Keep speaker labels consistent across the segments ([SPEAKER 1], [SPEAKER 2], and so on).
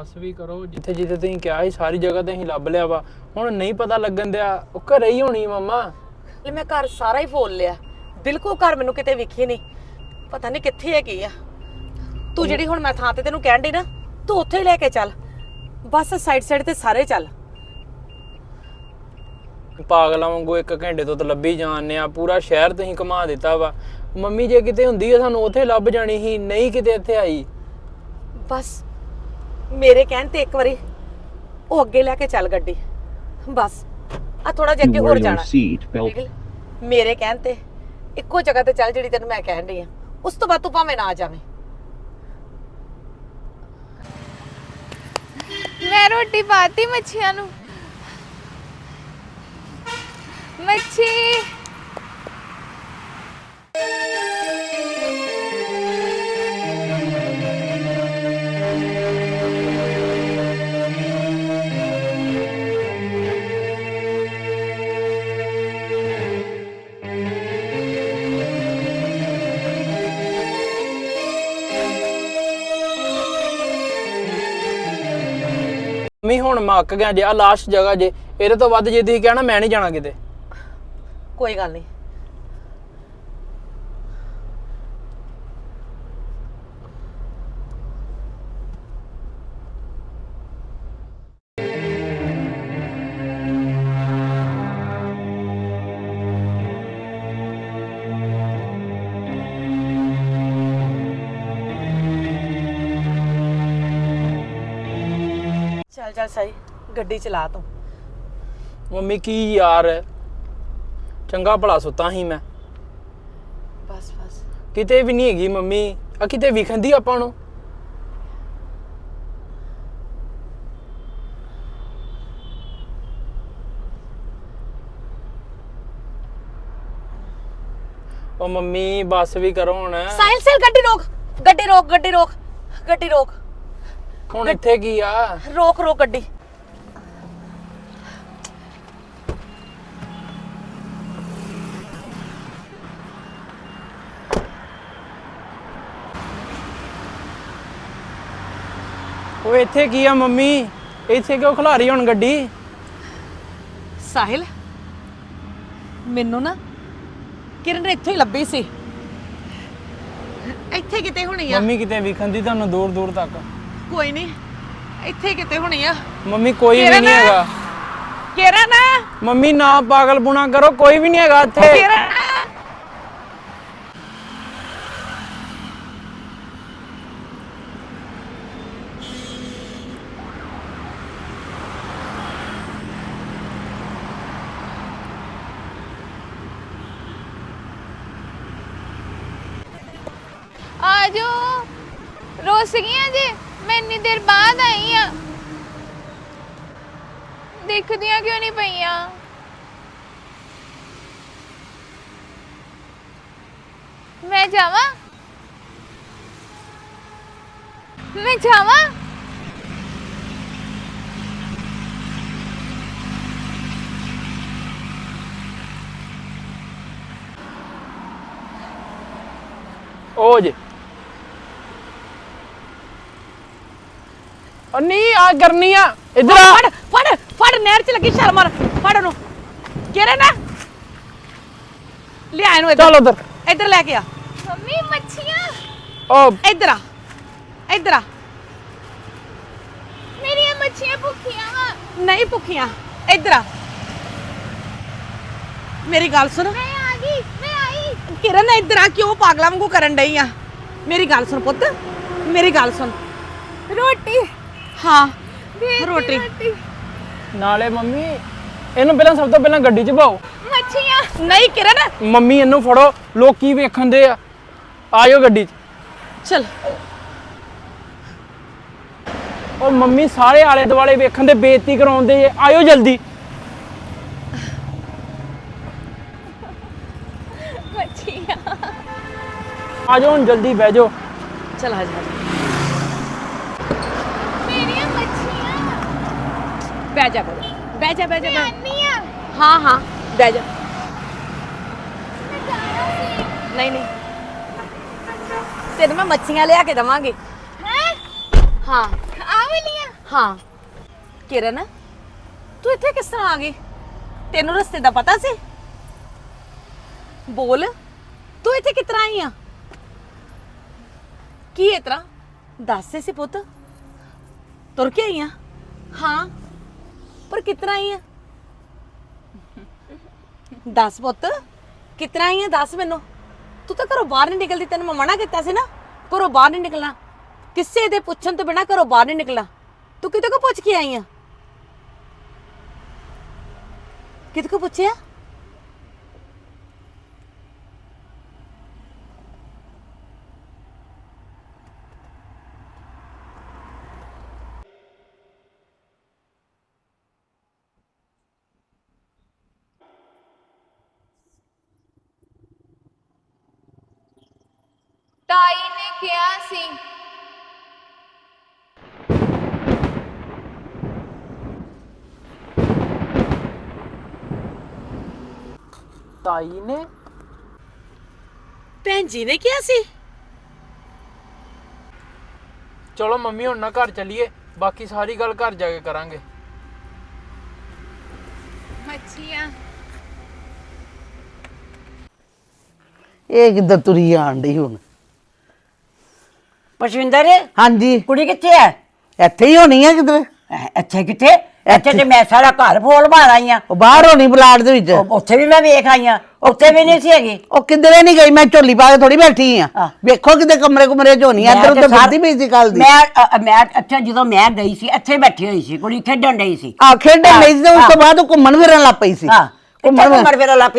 [SPEAKER 1] ਬੱਸ ਵੀ ਕਰੋ ਜਿੱਥੇ ਜਿੱਥੇ ਤੁਸੀਂ ਕਿਹਾ ਸੀ ਸਾਰੀ ਜਗ੍ਹਾ ਤੇ ਅਸੀਂ ਲੱਭ ਲਿਆ ਵਾ। ਹੁਣ ਨਹੀਂ ਪਤਾ ਲੱਗਣ ਦਿਆ ਉਹ ਘਰੇ ਹੀ ਹੋਣੀ ਮੰਮਾ।
[SPEAKER 2] ਲੈ ਮੈਂ ਘਰ ਸਾਰਾ ਹੀ ਫੋਲ ਲਿਆ। ਬਿਲਕੁਲ ਘਰ ਮੈਨੂੰ ਕਿਤੇ ਵਿਖੀ ਨਹੀਂ। ਪਤਾ ਨਹੀਂ ਕਿੱਥੇ ਹੈਗੀ ਆ। ਤੂੰ ਜਿਹੜੀ ਹੁਣ ਮੈਂ ਥਾਂ ਤੇ ਤੈਨੂੰ ਕਹਿਣ ਡਈ ਨਾ ਤੂੰ ਉੱਥੇ ਹੀ ਲੈ ਕੇ ਚੱਲ। ਬਸ ਸਾਈਡ ਸਾਈਡ ਤੇ ਸਾਰੇ ਚੱਲ।
[SPEAKER 1] ਪਾਗਲਾਂ ਵਾਂਗੂ ਇੱਕ ਘੰਟੇ ਤੋਂ ਤਾਂ ਲੱਭੀ ਜਾਂਦੇ ਆ। ਪੂਰਾ ਸ਼ਹਿਰ ਤੁਸੀਂ ਘੁਮਾ ਦਿੱਤਾ ਵਾ। ਮੰਮੀ ਜੇ ਕਿਤੇ ਹੁੰਦੀ ਆ ਸਾਨੂੰ ਉੱਥੇ ਲੱਭ ਜਾਣੀ ਸੀ ਨਹੀਂ ਕਿਤੇ ਇੱਥੇ ਆਈ।
[SPEAKER 2] ਬਸ ਮੇਰੇ ਕਹਿਣ ਤੇ ਇੱਕ ਵਾਰੀ ਉਹ ਅੱਗੇ ਲੈ ਕੇ ਚੱਲ ਗੱਡੀ। ਬਸ ਆ ਥੋੜਾ ਜਿਹਾ ਅੱਗੇ
[SPEAKER 3] You
[SPEAKER 2] ਹੋਰ
[SPEAKER 3] your
[SPEAKER 2] ਜਾਣਾ। ਮੇਰੇ ਕਹਿਣ ਤੇ ਇੱਕੋ ਜਗ੍ਹਾ ਤੇ ਚੱਲ ਜਿਹੜੀ ਤੈਨੂੰ ਮੈਂ ਕਹਿਣ ਡਈ ਆ। ਉਸ ਤੋਂ ਬਾਅਦ ਤੂੰ ਭਾਵੇਂ ਨਾ ਜਾਵੇਂ।
[SPEAKER 4] ਮੈਂ ਰੋਟੀ ਪਾਤੀ ਮੱਛੀਆਂ ਨੂੰ। ਮੱਛੀ।
[SPEAKER 1] ਮੰਮੀ ਹੁਣ ਮੱਕ ਗਿਆ ਜੇ ਆ ਲਾਸਟ ਜਗ੍ਹਾ ਜੇ, ਇਹਦੇ ਤੋਂ ਵੱਧ ਜੇ ਤੁਸੀਂ ਕਹਿਣਾ ਮੈਂ ਨਹੀਂ ਜਾਣਾ ਕਿਤੇ।
[SPEAKER 2] ਕੋਈ ਗੱਲ ਨਹੀਂ। ਚੱਲ ਚੱਲ ਸਹੀ ਗੱਡੀ ਚਲਾ ਤੂੰ।
[SPEAKER 1] ਮੰਮੀ ਕੀ ਯਾਰ ਚੰਗਾ ਭਲਾ ਸੁੱਤਾ ਸੀ ਮੈਂ।
[SPEAKER 2] ਬਸ ਬਸ।
[SPEAKER 1] ਕਿਤੇ ਵੀ ਨਹੀਂ ਹੈਗੀ ਮੰਮੀ। ਆ ਕਿਤੇ ਵਿਖੰਦੀ ਆਪਾਂ ਨੂੰ। ਉਹ ਮੰਮੀ ਬੱਸ ਵੀ ਕਰੋ ਹੁਣ।
[SPEAKER 2] ਸਾਹਿਲ ਸਾਹਿਲ ਗੱਡੀ ਰੋਕ। ਗੱਡੀ ਰੋਕ ਗੱਡੀ ਰੋਕ। ਗੱਡੀ ਰੋਕ।
[SPEAKER 1] ਹੁਣ ਇੱਥੇ ਕੀ ਆ?
[SPEAKER 2] ਰੋਕ ਰੋਕ ਗੱਡੀ।
[SPEAKER 1] ਉਹ ਇੱਥੇ ਕੀ ਆ ਮੰਮੀ? ਇੱਥੇ ਕਿਉਂ ਖਿਲਾਰੀ ਹੁਣ ਗੱਡੀ?
[SPEAKER 2] ਸਾਹਿਲ ਮੈਨੂੰ ਨਾ ਕਿਰਨ ਇੱਥੋਂ ਹੀ ਲੱਭੀ ਸੀ। ਇੱਥੇ ਕਿਤੇ ਹੋਣੀ ਆ।
[SPEAKER 1] ਮੰਮੀ ਕਿਤੇ ਵਿਖੰਦੀ ਤੁਹਾਨੂੰ ਦੂਰ ਦੂਰ ਤੱਕ।
[SPEAKER 2] ਕੋਈ ਨਹੀਂ ਇੱਥੇ ਕਿਤੇ ਹੋਣੀ ਆ।
[SPEAKER 1] ਮੰਮੀ ਕੋਈ ਵੀ
[SPEAKER 2] ਕਿਰਨ!
[SPEAKER 1] ਨਹੀਂ ਹੈਗਾ।
[SPEAKER 2] ਕਿਰਨ
[SPEAKER 1] ਮੰਮੀ ਨਾ ਪਾਗਲਪੁਣਾ ਕਰੋ ਕੋਈ ਵੀ ਨਹੀਂ ਹੈਗਾ ਇੱਥੇ।
[SPEAKER 2] ਕਿਰਨ
[SPEAKER 4] ਆਜੋ ਰੋਸ ਗਈਆਂ ਜੀ। ਮੈਂ ਇੰਨੀ ਦੇਰ ਬਾਅਦ ਆਈ ਆ ਦਿਖਦੀਆਂ ਕਿਉਂ ਨਹੀਂ ਪਈਆਂ ਮੈਂ ਜਾਵਾਂ ਮੈਂ ਜਾਵਾਂ
[SPEAKER 1] ਉਹ ਉਹ ਨਹੀਂ ਆ ਕਰਨੀ ਆ। ਇਧਰ ਆ।
[SPEAKER 2] ਫੜ ਫੜ ਫੜ ਨਹਿਰ 'ਚ ਲੱਗੀ ਸ਼ਰਮ ਫੜ ਉਹਨੂੰ। ਕਿਰਨ ਲਿਆ ਇਹਨੂੰ
[SPEAKER 1] ਚੱਲ
[SPEAKER 2] ਇੱਧਰ
[SPEAKER 1] ਉਧਰ।
[SPEAKER 2] ਇੱਧਰ ਲੈ ਕੇ ਆ।
[SPEAKER 4] ਮੰਮੀ ਮੱਛੀਆਂ।
[SPEAKER 1] ਉਹ
[SPEAKER 2] ਇੱਧਰ ਆ। ਇੱਧਰ ਆ।
[SPEAKER 4] ਮੇਰੀਆਂ ਮੱਛੀਆਂ ਭੁੱਖੀਆਂ ਵਾ।
[SPEAKER 2] ਨਹੀਂ ਭੁੱਖੀਆਂ। ਇੱਧਰ ਆ। ਮੇਰੀ ਗੱਲ ਸੁਣ।
[SPEAKER 4] ਮੈਂ ਆ ਗਈ ਮੈਂ ਆਈ।
[SPEAKER 2] ਕਿਰਨ ਇੱਧਰ ਆ ਕਿਉਂ ਪਾਗਲਾਂ ਵਾਂਗੂ ਕਰਨ ਡਈ ਆ? ਮੇਰੀ ਗੱਲ ਸੁਣ ਪੁੱਤ। ਮੇਰੀ ਗੱਲ ਸੁਣ।
[SPEAKER 4] ਰੋਟੀ।
[SPEAKER 2] ਹਾਂ ਰੋਟੀ।
[SPEAKER 1] ਨਾਲੇ ਮੰਮੀ ਇਹਨੂੰ ਪਹਿਲਾਂ ਸਭ ਤੋਂ ਪਹਿਲਾਂ ਗੱਡੀ 'ਚ ਪਾਓ
[SPEAKER 4] ਮੱਛੀਆਂ।
[SPEAKER 2] ਨਹੀਂ ਕਿਰਨ।
[SPEAKER 1] ਮੰਮੀ ਇਹਨੂੰ ਫੜੋ। ਲੋਕੀ ਵੇਖਣ ਦੇ ਆ? ਆਇਓ ਗੱਡੀ 'ਚ।
[SPEAKER 2] ਚਲ।
[SPEAKER 1] ਉਹ ਮੰਮੀ ਸਾਰੇ ਆਲੇ ਦੁਆਲੇ ਵੇਖਣ ਦੇ ਬੇਇੱਜ਼ਤੀ ਕਰਾਉਂਦੇ ਆਇਓ ਜਲਦੀ।
[SPEAKER 4] ਮੱਛੀਆਂ।
[SPEAKER 1] ਆਜੋ ਹੁਣ ਜਲਦੀ ਬਹਿ ਜਾਓ।
[SPEAKER 2] ਚਲ ਆ ਜਾ
[SPEAKER 4] ਮੇਰੀਆਂ ਮੱਛੀਆਂ
[SPEAKER 2] ਬਹਿ ਜਾ ਬਹਿ ਜਾ। ਬਹਿ ਜਾ ਬਹਿ ਜਾ ਬਹਿ-
[SPEAKER 4] ਆਨੀ ਆ।
[SPEAKER 2] ਹਾਂ ਹਾਂ ਬਹਿ ਜਾ।
[SPEAKER 4] ਮੈਂ ਜਾਣਾ ਸੀ।
[SPEAKER 2] ਨਹੀਂ ਨਹੀਂ। ਤੈਨੂੰ ਮੈਂ ਮੱਛੀਆਂ ਲਿਆ ਕੇ ਦਵਾਂਗੀ।
[SPEAKER 4] ਹੈ?
[SPEAKER 2] ਹਾਂ।
[SPEAKER 4] ਆ ਆ। ਵਾਲੀਆਂ
[SPEAKER 2] ਹਾਂ। ਕਿਰਨ ਤੂੰ ਇੱਥੇ ਕਿਸ ਤਰ੍ਹਾਂ ਆ ਗਈ? ਤੈਨੂੰ ਰਸਤੇ ਦਾ ਪਤਾ ਸੀ? ਬੋਲ ਤੂੰ ਇੱਥੇ ਕਿਸ ਤਰ੍ਹਾਂ ਆਈ ਆ? ਕੀ ਇਸ ਤਰ੍ਹਾਂ? ਦੱਸ ਸੀ ਪੁੱਤ। ਤੁਰ ਕੇ ਆਈ ਆ? ਹਾਂ। ਪਰ ਕਿਸ ਤਰ੍ਹਾਂ ਆ? ਦੱਸ ਪੁੱਤ ਕਿਸ ਤਰ੍ਹਾਂ ਆ? ਦੱਸ ਮੈਨੂੰ। ਤੂੰ ਤਾਂ ਘਰੋਂ ਬਾਹਰ ਨਹੀਂ ਨਿਕਲਦੀ, ਤੈਨੂੰ ਮੈਂ ਮਨਾ ਕੀਤਾ ਸੀ ਨਾ। ਘਰੋਂ ਬਾਹਰ ਨਹੀਂ ਨਿਕਲਣਾ। ਕਿਸੇ ਦੇ ਪੁੱਛਣ ਤੋਂ ਬਿਨਾ ਘਰੋਂ ਬਾਹਰ ਨਹੀਂ ਨਿਕਲਣਾ। ਤੂੰ ਕਿਤੇ ਕੋ ਪੁੱਛ ਕੇ ਆਈ ਆ? ਕਿਤੇ ਕੋ ਪੁੱਛਿਆ?
[SPEAKER 4] ਤਾਈ ਨੇ ਕਿਹਾ ਸੀ।
[SPEAKER 1] ਤਾਈ ਨੇ?
[SPEAKER 2] ਭੈਣ ਜੀ ਨੇ ਕਿਹਾ ਸੀ?
[SPEAKER 1] ਚਲੋ ਮੰਮੀ ਹੁਣ ਨਾ ਘਰ ਚੱਲੀਏ। ਬਾਕੀ ਸਾਰੀ ਗੱਲ ਘਰ ਜਾ ਕੇ ਕਰਾਂਗੇ।
[SPEAKER 4] ਅੱਛੀਆਂ
[SPEAKER 3] ਇਹ ਕਿੱਦਾਂ ਤੁਰੀ ਆਣ ਡਈ ਹੁਣ?
[SPEAKER 5] ਪਸ਼ਵਿੰਦਰ
[SPEAKER 3] ਹਾਂਜੀ।
[SPEAKER 5] ਕੁੜੀ ਕਿੱਥੇ ਹੈ
[SPEAKER 3] ਇੱਥੇ ਹੀ ਹੋਣੀ ਆ ਕਿਧਰੇ।
[SPEAKER 5] ਅਹ ਇੱਥੇ ਕਿੱਥੇ? ਇੱਥੇ ਤੇ ਮੈਂ ਸਾਰਾ ਘਰ ਫੋਲ ਮਾਰ ਆਈ ਆ।
[SPEAKER 3] ਉਹ ਬਾਹਰ ਹੋਣੀ ਪਲਾਟ ਦੇ ਵਿੱਚ।
[SPEAKER 5] ਉੱਥੇ ਵੀ ਮੈਂ ਵੇਖ ਆਈ ਆ। ਉੱਥੇ ਵੀ ਨਹੀਂ ਸੀ ਹੈਗੀ।
[SPEAKER 3] ਉਹ ਕਿਧਰੇ ਨਹੀਂ ਗਈ ਮੈਂ ਝੋਲੀ ਪਾ ਕੇ ਥੋੜੀ ਬੈਠੀ ਆ।
[SPEAKER 5] ਹਾਂ।
[SPEAKER 3] ਵੇਖੋ ਕਿਤੇ ਕਮਰੇ ਕੁਮਰੇ ਚ ਹੋਣੀ ਆ
[SPEAKER 5] ਮੈਂ
[SPEAKER 3] ਇੱਧਰ
[SPEAKER 5] ਤੇ
[SPEAKER 3] ਉੱਧਰ
[SPEAKER 5] ਸਾਰ-
[SPEAKER 3] ਫਿਰਦੀ ਪਈ ਸੀ ਕੱਲ ਦੀ।
[SPEAKER 5] ਮੈਂ ਅ, ਮੈਂ ਅੱਛਾ ਜਦੋਂ ਮੈਂ ਗਈ ਸੀ ਇੱਥੇ ਬੈਠੀ ਹੋਈ ਸੀ ਕੁੜੀ ਖੇਡਣ ਡਈ ਸੀ।
[SPEAKER 3] ਆ ਖੇਡਣ ਲਈ ਤੇ ਉਸ ਤੋਂ। ਬਾਅਦ ਉਹ ਘੁੰਮਣ ਫਿਰਨ ਲੱਗ ਪਈ ਸੀ।
[SPEAKER 5] ਹਾਂ। ਕਿੱਥੇ ਘੁੰਮਣ?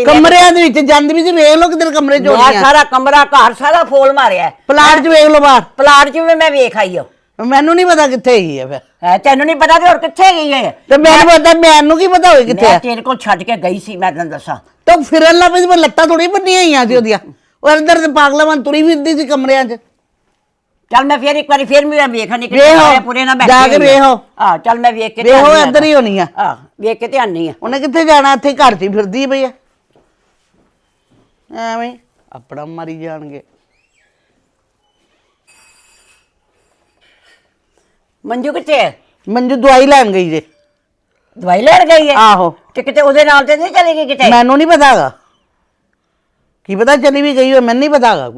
[SPEAKER 3] ਕਮਰਿਆਂ ਦੇ ਵਿੱਚ ਜਾਂਦੀ ਵੀ ਸੀ ਵੇਖ ਲਓ ਕਿਧਰ ਕਮਰੇ
[SPEAKER 5] ਮੈਂ
[SPEAKER 3] ਹੋਣੀ ਆ
[SPEAKER 5] ਸਾਰਾ ਕਮਰਾ ਘਰ ਸਾਰਾ ਫੋਲ ਮਾਰਿਆ। ਹੈ।
[SPEAKER 3] ਪਲਾਟ ਚ ਵੇਖ ਲਓ ਬਾਹਰ।
[SPEAKER 5] ਪਲਾਟ 'ਚ ਵੀ ਮੈਂ ਵੇਖ ਆਈ ਹਾਂ
[SPEAKER 3] ਮੈਨੂੰ ਨਹੀਂ ਪਤਾ ਕਿੱਥੇ ਗਈ ਹੈ ਫਿਰ।
[SPEAKER 5] ਹੈ ਤੈਨੂੰ ਨਹੀਂ ਪਤਾ ਤੇ ਹੋਰ ਕਿੱਥੇ ਗਈ ਹੈ
[SPEAKER 3] ਤੇ ਮੈਨੂੰ ਪਤਾ ਮੈਨੂੰ ਕੀ ਪਤਾ ਹੋਏ ਕਿੱਥੇ
[SPEAKER 5] ਮੈਂ ਤੇਰੇ ਕੋਲ ਛੱਡ ਕੇ ਗਈ ਸੀ ਮੈਂ ਤੈਨੂੰ ਦੱਸਾਂ।
[SPEAKER 3] ਤਾਂ ਫਿਰਨ ਲੱਗ ਪਈ ਸੀ ਪਰ ਲੱਤਾਂ ਥੋੜੀ ਬੰਨੀਆਂ ਹੋਈਆਂ ਸੀ ਉਹਦੀਆਂ। ਉਹ ਅੰਦਰ ਤੇ ਪਾਗਲਾਵਾਂ ਤੁਰੀ ਫਿਰਦੀ ਸੀ ਕਮਰਿਆਂ 'ਚ।
[SPEAKER 5] ਚੱਲ ਮੈਂ ਫੇਰ ਇੱਕ ਵਾਰੀ ਫੇਰ ਮੈਂ ਵੇਖਣੀ ਕਿ
[SPEAKER 3] ਵੇਖੋ,
[SPEAKER 5] ਪੂਰੇ ਨਾ ਬੈਠੇ
[SPEAKER 3] ਜਾ ਕੇ
[SPEAKER 5] ਆ।
[SPEAKER 3] ਵੇਖੋ।
[SPEAKER 5] ਹਾਂ ਚੱਲ ਮੈਂ ਵੇਖ ਕੇ
[SPEAKER 3] ਵੇਖੋ ਇੱਧਰ ਹੀ ਹੋਣੀ ਆ।
[SPEAKER 5] ਹਾਂ ਵੇਖ ਕੇ ਧਿਆਨ ਨਹੀਂ ਆ।
[SPEAKER 3] ਉਹਨੇ ਕਿੱਥੇ ਜਾਣਾ? ਇੱਥੇ ਘਰ 'ਚ ਹੀ ਫਿਰਦੀ ਪਈ ਆ। ਐਵੇਂ ਹੀ ਆਪਣਾ ਮਰੀ ਜਾਣਗੇ।
[SPEAKER 5] ਮੰਜੂ ਕਿੱਥੇ ਹੈ
[SPEAKER 3] ਮੰਜੂ ਦਵਾਈ ਲੈਣ ਗਈ ਜੇ।
[SPEAKER 5] ਦਵਾਈ ਲੈਣ ਗਈ ਹੈ
[SPEAKER 3] ਆਹੋ।
[SPEAKER 5] ਤੇ ਕਿਤੇ ਉਹਦੇ ਨਾਲ ਤੇ ਨਹੀਂ ਚਲੀ ਗਈ ਕਿਤੇ?
[SPEAKER 3] ਮੈਨੂੰ ਨਹੀਂ ਪਤਾਗਾ ਕੀ ਪਤਾ ਚਲੀ ਵੀ ਗਈ ਹੋਏ ਮੈਨੂੰ ਨਹੀਂ ਪਤਾਗਾ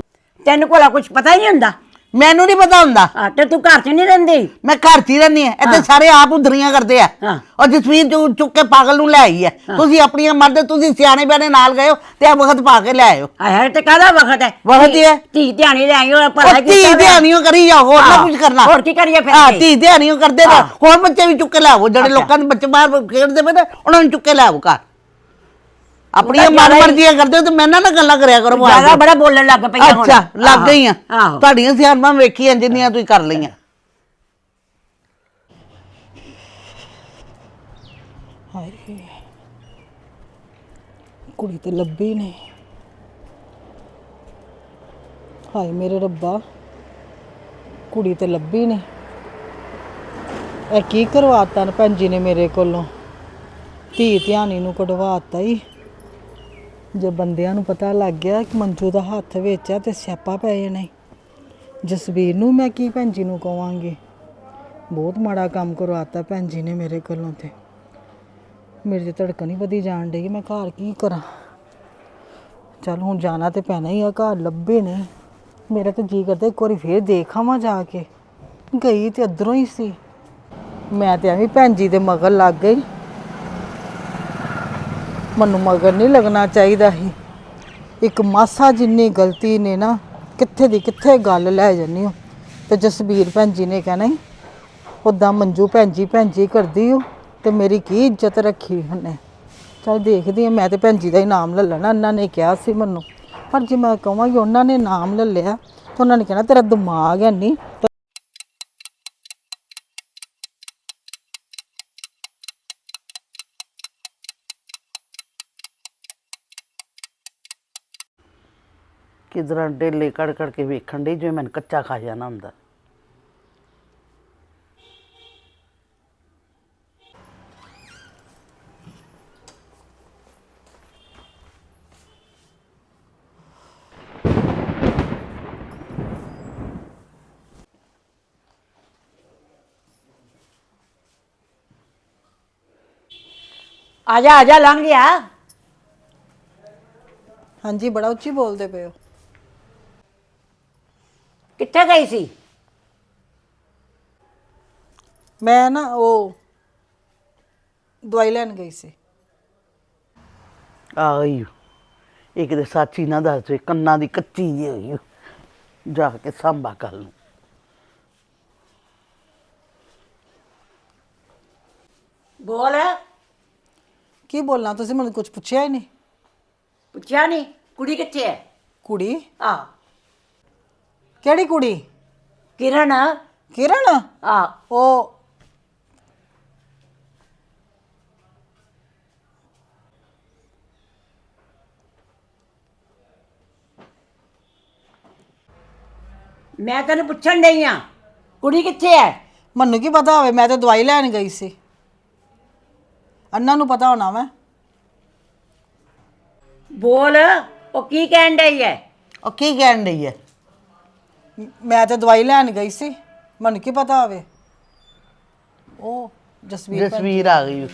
[SPEAKER 5] ਤੈਨੂੰ ਕੋਲਾ ਕੁਝ ਪਤਾ ਹੀ ਨਹੀਂ ਹੁੰਦਾ।
[SPEAKER 3] ਮੈਨੂੰ ਨਹੀਂ ਪਤਾ ਹੁੰਦਾ।
[SPEAKER 5] ਹਾਂ ਤੇ ਤੂੰ ਘਰ 'ਚ ਨਹੀਂ ਰਹਿੰਦੀ?
[SPEAKER 3] ਮੈਂ ਘਰ 'ਚ ਹੀ ਰਹਿੰਦੀ ਆ ਇੱਥੇ ਸਾਰੇ ਆਪ ਉਧਰੀਆਂ ਕਰਦੇ ਆ।
[SPEAKER 5] ਹਾਂ।
[SPEAKER 3] ਔਰ ਜਸਵੀਰ ਚੁੱਕ ਚੁੱਕ ਕੇ ਪਾਗਲ ਨੂੰ ਲੈ ਆਈ ਹੈ। ਤੁਸੀਂ ਆਪਣੀਆਂ ਮਰਦ ਤੁਸੀਂ ਸਿਆਣੇ ਬਿਆਣੇ ਨਾਲ ਗਏ ਹੋ ਤੇ ਆ ਵਕਤ ਪਾ ਕੇ ਲੈ ਆਇਓ।
[SPEAKER 5] ਹਾਏ ਹਾਏ ਤੇ ਕਾਹਦਾ ਵਕਤ ਹੈ?
[SPEAKER 3] ਵਕਤ ਹੀ ਹੈ।
[SPEAKER 5] ਧੀ ਧਿਆਣੀ ਲੈ ਆਇਓ ਭਲਾ
[SPEAKER 3] ਉਹ ਧੀ
[SPEAKER 5] ਕੀਤਾ
[SPEAKER 3] ਧਿਆਨੀਓ ਕਰੀ ਜਾਓ ਹੋਰ ਨਾ
[SPEAKER 5] ਹਾਂ,
[SPEAKER 3] ਕੁਝ ਕਰਨਾ।
[SPEAKER 5] ਹੋਰ ਕੀ ਕਰੀਏ ਫਿਰ
[SPEAKER 3] ਹਾਂ
[SPEAKER 5] ਅਸੀਂ?
[SPEAKER 3] ਧੀ ਧਿਆਨੀਓ ਕਰਦੇ ਨੇ
[SPEAKER 5] ਹਾਂ।
[SPEAKER 3] ਹੋਰ ਬੱਚੇ ਵੀ ਚੁੱਕ ਕੇ ਲਿਆਵੋ ਜਿਹੜੇ
[SPEAKER 5] ਅੱਛਾ।
[SPEAKER 3] ਲੋਕਾਂ ਦੇ ਬੱਚੇ ਬਾਹਰ ਖੇਡਦੇ ਪਏ ਨੇ ਉਹਨਾਂ ਨੂੰ ਚੁੱਕ ਕੇ ਲਿਆਵੋ ਘਰ। ਆਪਣੀਆਂ
[SPEAKER 5] ਜ਼ਿਆਦਾ
[SPEAKER 3] ਮਨ
[SPEAKER 5] ਹੀ-
[SPEAKER 3] ਮਰਜ਼ੀਆਂ ਕਰਦੇ ਹੋ ਤੇ ਮੈਂ ਨਾ ਨਾ ਗੱਲਾਂ ਕਰਿਆ ਕਰੋ ਬਾਹਰ
[SPEAKER 5] ਜ਼ਿਆਦਾ। ਬੜਾ ਬੋਲਣ ਲੱਗ ਪਈ ਹੁਣ।
[SPEAKER 3] ਅੱਛਾ ਲੱਗ ਗਈਆਂ।
[SPEAKER 5] ਆਹੋ।
[SPEAKER 3] ਤੁਹਾਡੀਆਂ ਸਿਆਣਾਂ ਵੇਖੀਆਂ ਜਿੰਨੀਆਂ ਤੁਸੀਂ ਕਰ ਲਈਆਂ।
[SPEAKER 6] ਹਾਏ ਕੁੜੀ ਤੇ ਲੱਭੀ ਨਹੀਂ ਹਾਏ ਮੇਰੇ ਰੱਬਾ। ਕੁੜੀ ਤੇ ਲੱਭੀ ਨਹੀਂ ਇਹ ਕੀ ਕਰਵਾਤਾ ਨਾ ਭੈਣ ਜੀ ਨੇ ਮੇਰੇ ਕੋਲੋਂ? ਧੀ ਧਿਆਨੀ ਨੂੰ ਕਢਵਾਤਾ ਹੀ ਜੇ ਬੰਦਿਆਂ ਨੂੰ ਪਤਾ ਲੱਗ ਗਿਆ ਕਿ ਮੰਜੂ ਦਾ ਹੱਥ ਵਿੱਚ ਆ ਤੇ ਸਿਆਪਾ ਪੈ ਜਾਣਾ ਈ। ਜਸਵੀਰ ਨੂੰ ਮੈਂ ਕੀ ਭੈਣ ਜੀ ਨੂੰ ਕਵਾਂਗੀ? ਬਹੁਤ ਮਾੜਾ ਕੰਮ ਕਰਵਾਤਾ ਭੈਣ ਜੀ ਨੇ ਮੇਰੇ ਕੋਲੋਂ ਤੇ। ਮੇਰੇ ਤੇ ਧੜਕਣ ਹੀ ਵਧੀ ਜਾਣ ਡਈ ਮੈਂ ਘਰ ਕੀ ਕਰਾਂ? ਚੱਲ ਹੁਣ ਜਾਣਾ ਤੇ ਪੈਣਾ ਹੀ ਆ, ਘਰ ਲੱਭੇ ਨੇ। ਮੇਰਾ ਤਾਂ ਜੀ ਕਰਦਾ ਇੱਕ ਵਾਰੀ ਫੇਰ ਦੇਖ ਆਵਾਂ ਜਾ ਕੇ। ਗਈ ਤੇ ਅਧਰੋਂ ਹੀ ਸੀ। ਮੈਂ ਤੇ ਐਵੇਂ ਭੈਣ ਜੀ ਦੇ ਮਗਰ ਲੱਗ ਗਈ। ਮੈਨੂੰ ਮਗਰ ਨਹੀਂ ਲੱਗਣਾ ਚਾਹੀਦਾ ਸੀ। ਇੱਕ ਮਾਸਾ ਜਿੰਨੀ ਗਲਤੀ ਨੇ ਨਾ, ਕਿੱਥੇ ਦੀ ਕਿੱਥੇ ਗੱਲ ਲੈ ਜੰਨੀ ਹੋ ਤੇ ਜਸਬੀਰ ਭੈਣ ਜੀ ਨੇ ਕਹਿਣਾ ਸੀ ਉਦਾਂ ਮੰਜੂ ਭੈਣ ਜੀ ਭੈਣ ਜੀ ਕਰਦੀ ਹੋ ਤੇ ਮੇਰੀ ਕੀ ਇੱਜ਼ਤ ਰੱਖੀ ਉਹਨੇ। ਚਲ ਦੇਖਦੀ ਹਾਂ ਮੈਂ ਤੇ ਭੈਣ ਜੀ ਦਾ ਹੀ ਨਾਮ ਲੈ ਲੈਣਾ, ਇਹਨਾਂ ਨੇ ਕਿਹਾ ਸੀ ਮੈਨੂੰ। ਪਰ ਜੇ ਮੈਂ ਕਹਾਂਗੀ ਉਹਨਾਂ ਨੇ ਨਾਮ ਲੈ ਲਿਆ, ਤਾਂ ਉਹਨਾਂ ਨੇ ਕਹਿਣਾ ਤੇਰਾ ਦਿਮਾਗ ਹੈ ਨਹੀਂ
[SPEAKER 3] ਕਿਦਰਾਂ ਡੇਲੇ ਕੜ ਕੜ ਕੇ ਵੇਖਣ ਡਈ, ਜਿਵੇਂ ਮੈਨੂੰ ਕੱਚਾ ਖਾ ਜਾਣਾ ਹੁੰਦਾ।
[SPEAKER 5] ਆ ਜਾ ਆ ਜਾ, ਲੰਘ ਗਿਆ।
[SPEAKER 6] ਹਾਂਜੀ, ਬੜਾ ਉੱਚੀ ਬੋਲਦੇ ਪਏ ਹੋ।
[SPEAKER 5] ਕਿੱਥੇ ਗਈ ਸੀ?
[SPEAKER 6] ਮੈਂ ਨਾ ਉਹ ਦਵਾਈ ਲੈਣ ਗਈ ਸੀ।
[SPEAKER 3] ਆ ਗਈ ਇੱਕ ਦੇ ਸਾਚੀ ਨਾ ਦੱਸ ਦੇ ਕੰਨਾਂ ਦੀ ਕੱਚੀ ਜਿਹੀ ਹੋਈ ਓ। ਜਾ ਕੇ ਸੰਭਾ ਕੱਲ ਨੂੰ।
[SPEAKER 5] ਬੋਲ।
[SPEAKER 6] ਕੀ ਬੋਲਣਾ ਤੁਸੀਂ ਮੈਨੂੰ ਕੁਝ ਪੁੱਛਿਆ ਹੀ ਨਹੀਂ।
[SPEAKER 5] ਪੁੱਛਿਆ ਨਹੀਂ। ਕੁੜੀ ਕਿੱਥੇ ਹੈ
[SPEAKER 6] ਕੁੜੀ?
[SPEAKER 5] ਆ
[SPEAKER 6] ਕਿਹੜੀ ਕੁੜੀ?
[SPEAKER 5] ਕਿਰਨ।
[SPEAKER 6] ਕਿਰਨ?
[SPEAKER 5] ਆ
[SPEAKER 6] ਉਹ
[SPEAKER 5] ਮੈਂ ਤੈਨੂੰ ਪੁੱਛਣ ਡਈ ਆ ਕੁੜੀ ਕਿੱਥੇ ਹੈ
[SPEAKER 6] ਮੈਨੂੰ ਕੀ ਪਤਾ ਹੋਵੇ ਮੈਂ ਤਾਂ ਦਵਾਈ ਲੈਣ ਗਈ ਸੀ। ਅੰਨਾ ਨੂੰ ਪਤਾ ਹੋਣਾ ਮੈਂ
[SPEAKER 5] ਬੋਲ ਉਹ ਕੀ ਕਹਿਣ ਡਈ ਹੈ
[SPEAKER 3] ਉਹ ਕੀ ਕਹਿਣ ਡਈ ਹੈ
[SPEAKER 6] ਮੈਂ ਤੇ ਦਵਾਈ ਲੈਣ ਗਈ ਸੀ। ਮੈਨੂੰ ਕੀ ਪਤਾ ਹੋਵੇ। ਉਹ ਜਸਵੀਰ ਭੈਣ-
[SPEAKER 3] ਜਸਵੀਰ ਆ ਗਈ।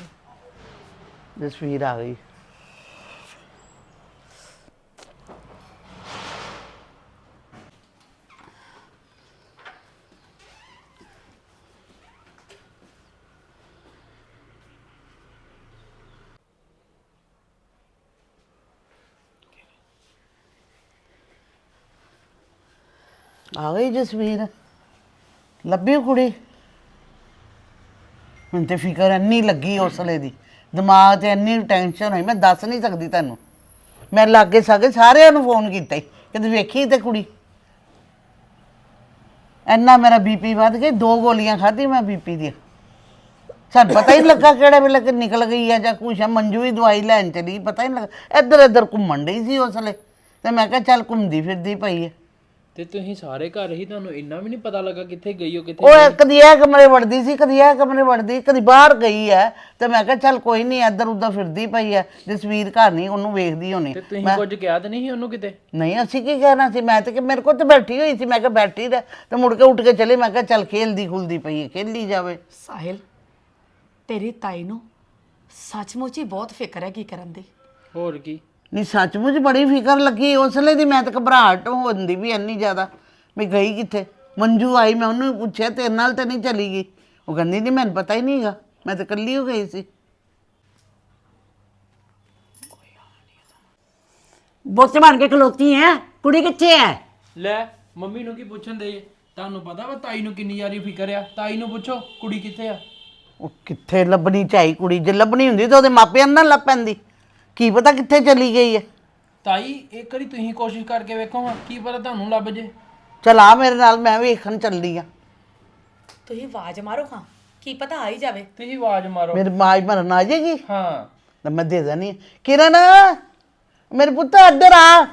[SPEAKER 3] ਜਸਵੀਰ ਆ ਗਈ। ਆ ਗਈ ਜਸਵੀਰ ਲੱਭੀ ਕੁੜੀ? ਮੈਨੂੰ ਤੇ ਫਿਕਰ ਇੰਨੀ ਲੱਗੀ ਉਸਲੇ ਦੀ। ਦਿਮਾਗ ਚ ਇੰਨੀ ਟੈਨਸ਼ਨ ਹੋਈ ਮੈਂ ਦੱਸ ਨਹੀਂ ਸਕਦੀ ਤੈਨੂੰ। ਮੈਂ ਲਾਗੇ ਸਾਗੇ ਸਾਰਿਆਂ ਨੂੰ ਫੋਨ ਕੀਤਾ ਈ, ਕਹਿੰਦੇ ਵੇਖੀ ਤੇ ਕੁੜੀ? ਇੰਨਾ ਮੇਰਾ ਬੀਪੀ ਵੱਧ ਗਿਆ ਦੋ ਗੋਲੀਆਂ ਖਾਧੀ ਮੈਂ ਬੀਪੀ ਦੀਆਂ। ਸਾਨੂੰ ਪਤਾ ਹੀ ਨੀ ਲੱਗਾ ਕਿਹੜੇ ਵੇਲੇ ਕਿ ਨਿਕਲ ਗਈ ਹੈ ਜਾਂ ਕੁਛ ਹੈ ਮੰਜੂ ਹੀ ਦਵਾਈ ਲੈਣ ਚਲੀ ਪਤਾ ਹੀ ਨਹੀਂ ਲੱਗਾ। ਇੱਧਰ ਇੱਧਰ ਘੁੰਮਣ ਡਈ ਸੀ ਉਸਲੇ। ਤੇ ਮੈਂ ਕਿਹਾ ਚੱਲ ਘੁੰਮਦੀ ਫਿਰਦੀ ਪਈ ਹੈ
[SPEAKER 1] ਤੇ ਤੁਸੀਂ ਸਾਰੇ ਘਰ ਹੀ ਤੁਹਾਨੂੰ ਇੰਨਾ ਵੀ ਨਹੀਂ ਪਤਾ ਲੱਗਾ ਕਿੱਥੇ ਗਈ ਹੋ ਕਿੱਥੇ
[SPEAKER 3] ਉਹ ਕਦੀ ਇਹ ਕਮਰੇ ਵੜਦੀ ਸੀ ਕਦੀ ਇਹ ਕਮਰੇ ਵੜਦੀ ਕਦੀ ਬਾਹਰ ਗਈ ਹੈ। ਤੇ ਮੈਂ ਕਿਹਾ ਚੱਲ ਕੋਈ ਨਹੀਂ ਇੱਧਰ ਉੱਧਰ ਫਿਰਦੀ ਪਈ ਹੈ। ਜਸਵੀਰ ਘਰ ਨਹੀਂ ਉਹਨੂੰ ਵੇਖਦੀ ਹੋਣੀ।
[SPEAKER 1] ਤੇ ਤੁਸੀਂ ਕੁਝ ਕਿਹਾ ਤਾਂ ਨਹੀਂ ਸੀ ਉਹਨੂੰ ਕਿਤੇ?
[SPEAKER 3] ਨਹੀਂ ਅਸੀਂ ਕੀ ਕਹਿਣਾ ਸੀ? ਮੈਂ ਤੇ ਕਿ ਮੇਰੇ ਕੋਲ ਤੇ ਬੈਠੀ ਹੋਈ ਸੀ। ਮੈਂ ਕਿਹਾ ਬੈਠੀ ਰਹਿ। ਤੇ ਮੁੜ ਕੇ ਉੱਠ ਕੇ ਚਲੇ। ਮੈਂ ਕਿਹਾ ਚੱਲ ਖੇਲਦੀ ਖੁਲਦੀ ਪਈ ਹੈ ਖੇਲੀ ਜਾਵੇ।
[SPEAKER 2] ਸਾਹਿਲ ਤੇਰੀ ਤਾਈ ਨੂੰ ਸੱਚਮੁੱਚ ਹੀ ਬਹੁਤ ਫਿਕਰ ਹੈ ਕੀ ਕਰਨ ਦੀ।
[SPEAKER 1] ਹੋਰ ਕੀ?
[SPEAKER 3] ਨਹੀਂ ਸੱਚਮੁੱਚ ਬੜੀ ਫਿਕਰ ਲੱਗੀ। ਉਸ ਵੇਲੇ ਦੀ ਮੈਂ ਤਾਂ ਘਬਰਾਹਟ ਹੁੰਦੀ ਵੀ ਇੰਨੀ ਜ਼ਿਆਦਾ ਵੀ ਗਈ ਕਿੱਥੇ? ਮੰਜੂ ਆਈ ਮੈਂ ਉਹਨੂੰ ਪੁੱਛਿਆ ਤੇਰੇ ਨਾਲ ਤੇ ਨਹੀਂ ਚਲੀ ਗਈ। ਉਹ ਕਹਿੰਦੀ ਨਹੀਂ ਮੈਨੂੰ ਪਤਾ ਹੀ ਨਹੀਂਗਾ ਮੈਂ ਤਾਂ ਇਕੱਲੀ ਹੋ ਗਈ ਸੀ।
[SPEAKER 5] ਬੁੱਤ ਬਣ ਕੇ ਖਲੋਤੀ ਹੈ ਕੁੜੀ ਕਿੱਥੇ ਹੈ
[SPEAKER 1] ਲੈ ਮੰਮੀ ਨੂੰ ਕੀ ਪੁੱਛਣ ਦੇ? ਤੁਹਾਨੂੰ ਪਤਾ ਵਾ ਤਾਈ ਨੂੰ ਕਿੰਨੀ ਯਾਰੀ ਫਿਕਰ ਆ। ਤਾਈ ਨੂੰ ਪੁੱਛੋ ਕੁੜੀ ਕਿੱਥੇ ਆ?
[SPEAKER 3] ਉਹ ਕਿੱਥੇ ਲੱਭਣੀ ਚਾਹੀ ਕੁੜੀ? ਜੇ ਲੱਭਣੀ ਹੁੰਦੀ ਤਾਂ ਉਹਦੇ ਮਾਪਿਆਂ ਨੂੰ ਨਾ ਲੱਭ ਪੈਂਦੀ। ਕੀ ਪਤਾ ਕਿੱਥੇ ਚਲੀ ਗਈ ਹੈ?
[SPEAKER 1] ਤਾਈ ਇੱਕ ਵਾਰੀ ਤੁਸੀਂ ਕੋਸ਼ਿਸ਼ ਕਰਕੇ ਵੇਖੋ ਹਾਂ ਕੀ ਪਤਾ ਤੁਹਾਨੂੰ ਲੱਭ ਜੇ।
[SPEAKER 3] ਚਲ ਆ ਮੇਰੇ ਨਾਲ ਮੈਂ ਵੇਖਣ ਚੱਲਦੀ ਆ।
[SPEAKER 2] ਤੁਸੀਂ ਆਵਾਜ਼ ਮਾਰੋ ਹਾਂ ਕੀ ਪਤਾ ਆ ਹੀ ਜਾਵੇ।
[SPEAKER 1] ਤੁਸੀਂ ਆਵਾਜ਼ ਮਾਰੋ।
[SPEAKER 3] ਮੇਰੀ ਮਾਂ ਮਰਨ ਆ ਜਾਏਗੀ?
[SPEAKER 1] ਹਾਂ।
[SPEAKER 3] ਤਾਂ ਮੈਂ ਦੇ ਦੇਣੀ ਆ। ਕਿਰਨ! ਮੇਰੇ ਪੁੱਤ ਇੱਧਰ ਆ।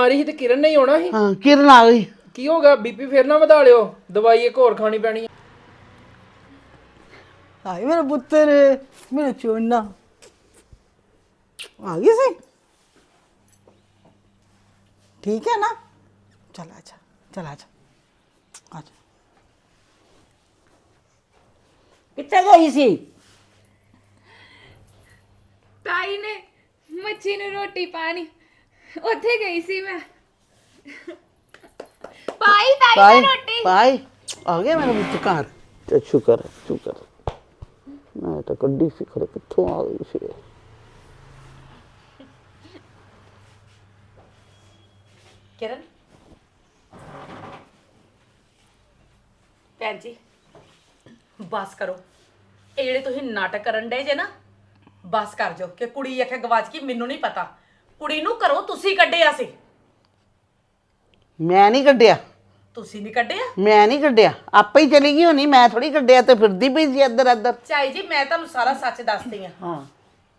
[SPEAKER 1] ਮਾਰੀ ਸੀ ਤੇ ਕਿਰਨ ਨਹੀਂ ਆਉਣਾ ਸੀ?
[SPEAKER 3] ਹਾਂ ਕਿਰਨ ਆ ਗਈ।
[SPEAKER 1] ਕੀ ਹੋ ਗਿਆ? ਬੀਪੀ ਫੇਰ ਨਾ ਵਧਾ ਲਿਓ। ਦਵਾਈ ਇੱਕ ਹੋਰ ਖਾਣੀ ਪੈਣੀ ਆ।
[SPEAKER 6] ਹਾਏ ਮੇਰਾ ਪੁੱਤਰ ਮੇਰਾ ਚੋਨਾ। ਆ ਗਈ ਸੀ? ਠੀਕ ਹੈ ਨਾ? ਚਲ ਆ ਜਾ ਚਲ ਆ ਜਾ। ਆ ਜਾ।
[SPEAKER 5] ਕਿੱਥੇ ਗਈ ਸੀ?
[SPEAKER 4] ਤਾਈ ਨੇ ਮੱਛੀ ਨੂੰ ਰੋਟੀ ਪਾਣੀ। ਉੱਥੇ ਗਈ ਸੀ ਮੈਂ। ਪਾਈ ਤਾਈ
[SPEAKER 3] ਪਾਈ
[SPEAKER 4] ਨੇ ਰੋਟੀ।
[SPEAKER 3] ਪਾਈ ਆ ਗਿਆ ਮੇਰਾ ਪੁੱਤ ਘਰ। ਤੇ ਸ਼ੁਕਰ ਹੈ, ਸ਼ੁਕਰ। ਹੈ। ਮੈਂ ਤਾਂ ਕੱਢੀ ਸੀ ਖਰੇ ਕਿੱਥੋਂ ਆ ਗਈ ਸੀ?
[SPEAKER 2] ਕਿਰਨ? ਭੈਣ ਜੀ ਬਸ ਕਰੋ। ਇਹ ਜਿਹੜੇ ਤੁਸੀਂ ਨਾਟਕ ਕਰਨ ਡੇ ਜੇ ਨਾ ਬਸ ਕਰ ਜੋ ਕਿ ਕੁੜੀ ਆਖੇ ਗਵਾਚ ਗਈ ਮੈਨੂੰ ਨਹੀਂ ਪਤਾ। ਕੁੜੀ ਨੂੰ ਘਰੋਂ ਤੁਸੀਂ ਕੱਢਿਆ ਸੀ?
[SPEAKER 3] ਮੈਂ ਨਹੀਂ ਕੱਢਿਆ।
[SPEAKER 2] ਤੁਸੀਂ ਨਹੀਂ ਕੱਢਿਆ?
[SPEAKER 3] ਮੈਂ ਨਹੀਂ ਕੱਢਿਆ। ਆਪੇ ਹੀ ਚਲੀ ਗਈ ਹੋਣੀ ਮੈਂ ਥੋੜੀ ਕੱਢਿਆ ਤੇ ਫਿਰਦੀ ਪਈ ਸੀ ਇੱਧਰ ਇੱਧਰ।
[SPEAKER 2] ਚਾਈ ਜੀ ਮੈਂ ਤੁਹਾਨੂੰ ਸਾਰਾ ਸੱਚ ਦੱਸਦੀ ਆ
[SPEAKER 5] ਹਾਂ।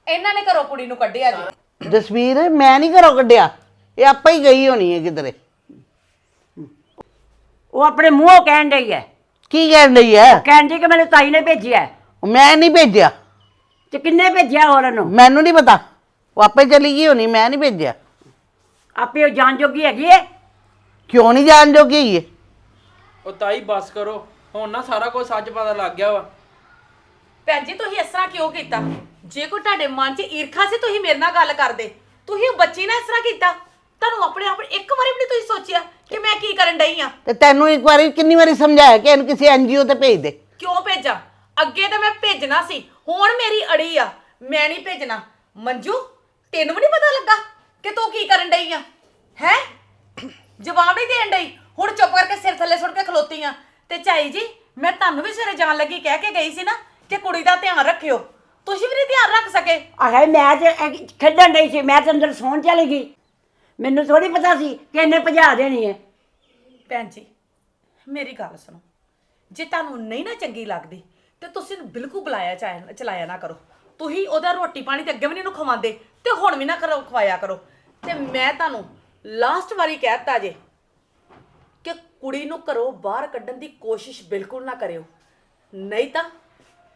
[SPEAKER 2] ਇਹਨਾਂ ਨੇ ਘਰੋਂ ਕੁੜੀ ਨੂੰ ਕੱਢਿਆ ਜੀ।
[SPEAKER 3] ਜਸਵੀਰ ਮੈਂ ਨਹੀਂ ਘਰੋਂ ਕੱਢਿਆ। ਇਹ ਆਪੇ ਹੀ ਗਈ ਹੋਣੀ ਹੈ ਕਿਧਰੇ।
[SPEAKER 5] ਉਹ ਆਪਣੇ ਮੂੰਹੋਂ ਕਹਿਣ ਡਈ ਹੈ।
[SPEAKER 3] ਕੀ ਕਹਿਣ ਲਈ ਹੈ?
[SPEAKER 5] ਕਹਿਣ ਡਈ ਕਿ ਮੈਨੂੰ ਤਾਈ ਨੇ ਭੇਜਿਆ ਹੈ।
[SPEAKER 3] ਮੈਂ ਨਹੀਂ ਭੇਜਿਆ।
[SPEAKER 5] ਤੇ ਕਿੰਨੇ ਭੇਜਿਆ ਹੋਰ ਨੂੰ
[SPEAKER 3] ਮੈਨੂੰ ਨਹੀਂ ਪਤਾ। ਉਹ ਆਪੇ ਚਲੀ ਗਈ ਹੋਣੀ ਮੈਂ ਨਹੀਂ ਭੇਜਿਆ।
[SPEAKER 5] ਆਪੇ ਉਹ ਜਾਣ ਜੋਗੀ ਹੈਗੀ ਹੈ
[SPEAKER 3] ਕਿਉਂ ਨਹੀਂ ਜਾਣ ਜੋਗੀ ਹੈਗੀ ਹੈ?
[SPEAKER 1] ਉਹ ਤਾਈ ਬਸ ਕਰੋ। ਹੁਣ ਨਾ ਸਾਰਾ ਕੁਝ ਸੱਚ ਪਤਾ ਲੱਗ ਗਿਆ ਵਾ।
[SPEAKER 2] ਭੈਣ ਜੀ ਤੁਸੀਂ ਇਸ ਤਰ੍ਹਾਂ ਕਿਉਂ ਕੀਤਾ? ਜੇ ਕੋਈ ਤੁਹਾਡੇ ਮਨ 'ਚ ਈਰਖਾ ਸੀ ਤੁਸੀਂ ਮੇਰੇ ਨਾਲ ਗੱਲ ਕਰਦੇ। ਤੁਸੀਂ ਉਹ ਬੱਚੀ ਨਾਲ ਇਸ ਤਰ੍ਹਾਂ ਕੀਤਾ? ਤੁਹਾਨੂੰ ਆਪਣੇ ਆਪ ਇੱਕ ਵਾਰੀ ਵੀ ਨਹੀਂ ਤੁਸੀਂ ਸੋਚਿਆ ਕਿ ਮੈਂ ਕੀ ਕਰਨ ਡਈ ਆ?
[SPEAKER 3] ਤੇ ਤੈਨੂੰ ਇੱਕ ਵਾਰੀ ਕਿੰਨੀ ਵਾਰੀ ਸਮਝਾਇਆ ਕਿ ਇਹਨੂੰ ਕਿਸੇ ਐਨਜੀਓ ਤੇ ਭੇਜ ਦੇ?
[SPEAKER 2] ਕਿਉਂ ਭੇਜਾਂ? ਅੱਗੇ ਤਾਂ ਮੈਂ ਭੇਜਣਾ ਸੀ। ਹੁਣ ਮੇਰੀ ਅੜੀ ਆ। ਮੈਂ ਨਹੀਂ ਭੇਜਣਾ। ਮੰਜੂ ਤੈਨੂੰ ਵੀ ਨਹੀਂ ਪਤਾ ਲੱਗਾ ਕਿ ਤੂੰ ਕੀ ਕਰਨ ਡਈ ਆ? ਹੈ? ਜਵਾਬ ਨਹੀਂ ਦੇਣ ਡਈ। ਹੁਣ ਚੁੱਪ ਕਰਕੇ ਸਿਰ ਥੱਲੇ ਸੁੱਟ ਕੇ ਖਲੋਤੀ ਆ। ਤੇ ਚਾਈ ਜੀ ਮੈਂ ਤੁਹਾਨੂੰ ਵੀ ਸਵੇਰੇ ਜਾਣ ਲੱਗੀ ਕਹਿ ਕੇ ਗਈ ਸੀ ਨਾ ਕਿ ਕੁੜੀ ਦਾ ਧਿਆਨ ਰੱਖਿਓ। ਤੁਸੀਂ ਵੀ ਨਹੀਂ ਧਿਆਨ ਰੱਖ ਸਕੇ।
[SPEAKER 5] ਆਹੇ ਮੈਂ ਤੇ ਇਹ ਖੇਡਣ ਡਈ ਸੀ ਮੈਂ ਤੇ ਅੰਦਰ ਸੌਣ ਚਲੀ ਗਈ। ਮੈਨੂੰ ਥੋੜੀ ਪਤਾ ਸੀ ਕਿ ਇਹਨੇ ਭਜਾ ਦੇਣੀ ਹੈ।
[SPEAKER 2] ਭੈਣ ਜੀ ਮੇਰੀ ਗੱਲ ਸੁਣੋ। ਜੇ ਤੁਹਾਨੂੰ ਨਹੀਂ ਨਾ ਚੰਗੀ ਲੱਗਦੀ ਤੇ ਤੁਸੀਂ ਬਿਲਕੁਲ ਬੁਲਾਇਆ ਚਾਹੇ ਚਲਾਇਆ ਨਾ ਕਰੋ। ਤੁਸੀਂ ਉਹਦਾ ਰੋਟੀ ਪਾਣੀ ਤੇ ਅੱਗੇ ਵੀ ਨਹੀਂ ਇਹਨੂੰ ਖਵਾਉਂਦੇ ਤੇ ਹੁਣ ਵੀ ਨਾ ਕਰੋ ਖਵਾਇਆ ਕਰੋ। ਤੇ ਮੈਂ ਤੁਹਾਨੂੰ ਲਾਸਟ ਵਾਰੀ ਕਹਿਤਾ ਜੇ ਕਿ ਕੁੜੀ ਨੂੰ ਘਰੋਂ ਬਾਹਰ ਕੱਢਣ ਦੀ ਕੋਸ਼ਿਸ਼ ਬਿਲਕੁਲ ਨਾ ਕਰਿਓ। ਨਹੀਂ ਤਾਂ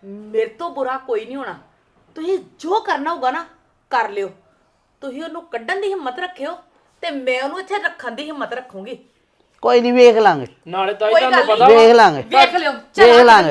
[SPEAKER 2] ਮੇਰੇ ਤੋਂ ਬੁਰਾ ਕੋਈ ਨਹੀਂ ਹੋਣਾ। ਤੁਸੀਂ ਜੋ ਕਰਨਾ ਹੋਗਾ ਨਾ ਕਰ ਲਿਓ। ਤੁਸੀਂ ਉਹਨੂੰ ਕੱਢਣ ਦੀ ਹਿੰਮਤ ਰੱਖਿਓ ਤੇ ਮੈਂ ਉਹਨੂੰ ਇੱਥੇ ਰੱਖਣ ਦੀ ਹਿੰਮਤ ਰੱਖੂੰਗੀ।
[SPEAKER 3] ਕੋਈ ਨਹੀਂ ਵੇਖ ਲਾਂਗੇ।
[SPEAKER 1] ਨਾਲੇ ਤਾਈ
[SPEAKER 2] ਕੋਈ
[SPEAKER 1] ਤੁਹਾਨੂੰ ਪਤਾ। ਵਾ
[SPEAKER 3] ਵੇਖ ਲਾਂਗੇ।
[SPEAKER 2] ਵੇਖ ਲਿਓ।
[SPEAKER 3] ਵੇਖ
[SPEAKER 2] ਚਲਾ
[SPEAKER 3] ਲਾਂਗੇ।